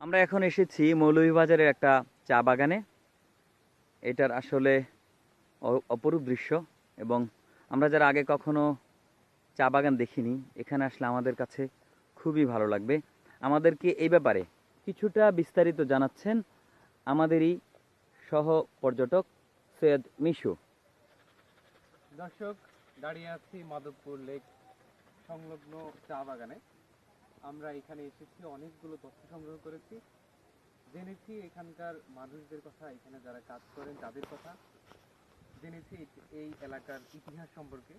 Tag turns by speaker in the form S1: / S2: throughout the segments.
S1: আমরা এখন এসেছি মৌলভীবাজারের একটা চা বাগানে। এটার আসলে অপরূপ দৃশ্য এবং আমরা যারা আগে কখনো চা বাগান দেখিনি, এখানে আসলে আমাদের কাছে খুবই ভালো লাগবে। আমাদেরকে এই ব্যাপারে কিছুটা বিস্তারিত জানাচ্ছেন আমাদেরই সহ পর্যটক সৈয়দ মিশু।
S2: দর্শক, দাঁড়িয়ে আছি মাধবপুর লেক সংলগ্ন চা বাগানে। আমরা এখানে এসেছি, অনেকগুলো তথ্য সংগ্রহ করেছি। জেনেছি এখানকার মানুষদের কথা, এখানে যারা কাজ করেন তাদের কথা। জেনেছি এই- এলাকার ইতিহাস সম্পর্কে।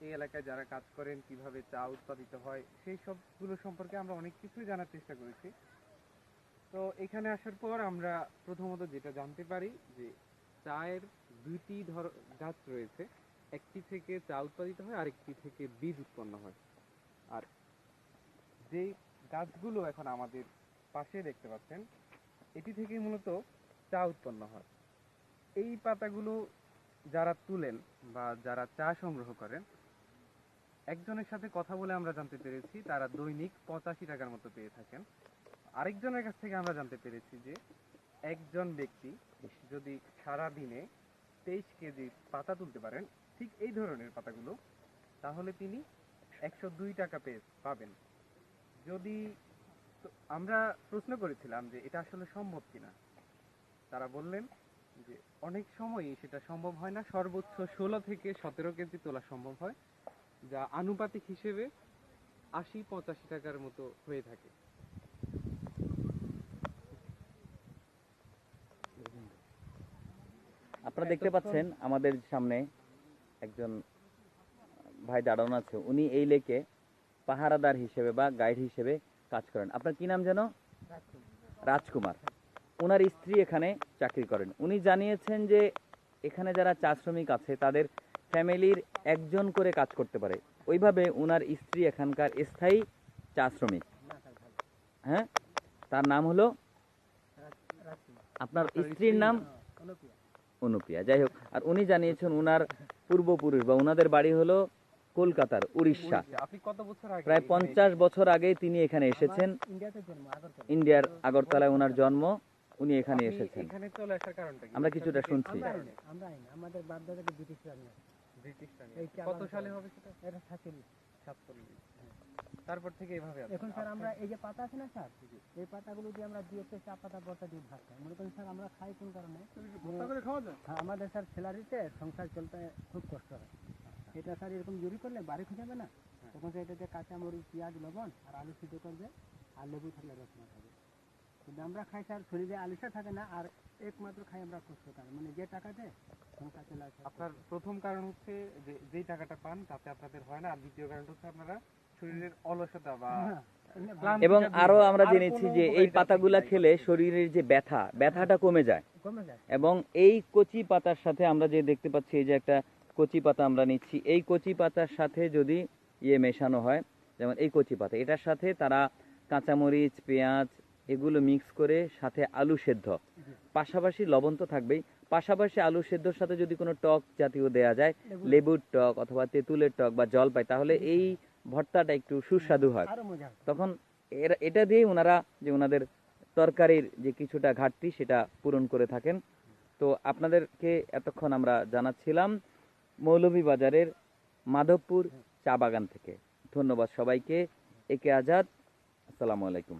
S2: এই এলাকায় যারা কাজ করেন, কীভাবে চা উৎপাদিত হয়, সেই সবগুলো সম্পর্কে আমরা অনেক কিছুই জানার চেষ্টা করেছি। তো এখানে আসার পর আমরা প্রথমত যেটা জানতে পারি যে চায়ের দুইটি ধর গাছ রয়েছে। একটি থেকে চা উৎপাদিত হয়, আরেকটি থেকে বীজ উৎপন্ন হয়। আর যে গাছগুলো এখন আমাদের পাশে দেখতে পাচ্ছেন, এটি থেকে মূলত চা উৎপন্ন হয়। এই পাতাগুলো যারা তুলেন বা যারা চা সংগ্রহ করেন, একজনের সাথে কথা বলে আমরা জানতে পেরেছি তারা দৈনিক পঁচাশি টাকার মতো পেয়ে থাকেন। আরেকজনের কাছ থেকে আমরা জানতে পেরেছি যে একজন ব্যক্তি যদি সারা দিনে তেইশ কেজি পাতা তুলতে পারেন, ঠিক এই ধরনের পাতাগুলো, তাহলে তিনি একশো দুই টাকা পেয়ে পাবেন। যদি আমরা প্রশ্ন করেছিলাম যে এটা আসলে সম্ভব কিনা। তারা বললেন যে অনেক সময়ই সেটা সম্ভব হয় না। সর্বোচ্চ ষোলো থেকে সতেরো কেজি তোলা সম্ভব হয় যা আনুপাতিক হিসেবে আশি পঁচাশি টাকার মতো হয়ে থাকে।
S1: আপনারা দেখতে পাচ্ছেন আমাদের সামনে একজন ভাই দাঁড়ানো আছে। উনি এই লেকে পাহারাদার হিসেবে বা গাইড হিসেবে কাজ করেন। আপনার কি নাম যেন? রাজকুমার। ওনার স্ত্রী এখানে চাকরি করেন। উনি জানিয়েছেন যে এখানে যারা চা শ্রমিক আছে তাদের ফ্যামিলির একজন করে কাজ করতে পারে। ওইভাবে ওনার স্ত্রী এখানকার স্থায়ী চা শ্রমিক হ্যাঁ? তার নাম হলো? আপনার স্ত্রীর নাম? অনুপ্রিয়া। যাই হোক আর উনি জানিয়েছেন ওনার পূর্বপুরুষ বা ওনাদের বাড়ি হলো কলকাতার উড়িষ্যা। প্রায় পঞ্চাশ বছর আগে তিনি এখানে এসেছেন। ইন্ডিয়ার আগরতলায় ওনার জন্ম উনি এখানে এসেছেন। আমরা কিছুটা শুনছি।
S2: তারপর থেকে এভাবে
S3: এখন স্যার আমরা এই যে পাতা আছে না স্যার এই পাতাগুলো দিয়ে আমরা দিয়ে চা পাতা বর্তা দিয়ে ভাত খাই। মনে করেন স্যার আমরা খাই কোন কারণে? হ্যাঁ, আমাদের স্যার স্যালারিতে সংসার চলতে খুব কষ্ট হয়। এটা স্যার এরকম জুড়ি করলে বাড়ি খুঁজে যাবে না? তখন সেটা দিয়ে কাঁচা মরিচ পেঁয়াজ লবণ আর আলু সিদ্ধ করবে আর লেবু থাকলে রসনা খাবে। কিন্তু আমরা খাই স্যার শরীরে আলুসা থাকে না আর একমাত্র খাই আমরা কষ্ট কারণ মানে যে টাকাতে সংসার চলে আসে।
S2: আপনার প্রথম কারণ হচ্ছে যে যেই টাকাটা পান তাতে আপনাদের হয় না। আর দ্বিতীয় কারণ হচ্ছে আপনারা শরীরের অলসতা বা
S3: হ্যাঁ,
S1: এবং
S2: আরও
S1: আমরা জেনেছি যে এই পাতাগুলা খেলে শরীরের যে ব্যথা ব্যথাটা কমে যায়।
S3: কমে যায়।
S1: এবং এই কচি পাতার সাথে আমরা যে দেখতে পাচ্ছি এই যে একটা কচি পাতা আমরা নিচ্ছি। এই কচি পাতার সাথে যদি ইয়ে মেশানো হয় যেমন এই কচি পাতা এটার সাথে তারা কাঁচামরিচ পেঁয়াজ এগুলো মিক্স করে সাথে আলু সেদ্ধ। পাশাপাশি লবণ তো থাকবেই। পাশাপাশি আলু সেদ্ধর সাথে যদি কোনো টক জাতীয় দেয়া যায় লেবুর টক। অথবা তেঁতুলের টক বা জল পায় তাহলে এই ভর্তাটা একটু সুস্বাদু হয়। তখন এরা এটা দিয়েই ওনারা যে ওনাদের তরকারির যে কিছুটা ঘাটতি সেটা পূরণ করে থাকেন। তো আপনাদেরকে এতক্ষণ আমরা জানাচ্ছিলাম। মৌলভীবাজারের মাধবপুর চা বাগান থেকে। ধন্যবাদ সবাইকে। একে আজাদ। আসসালামু আলাইকুম।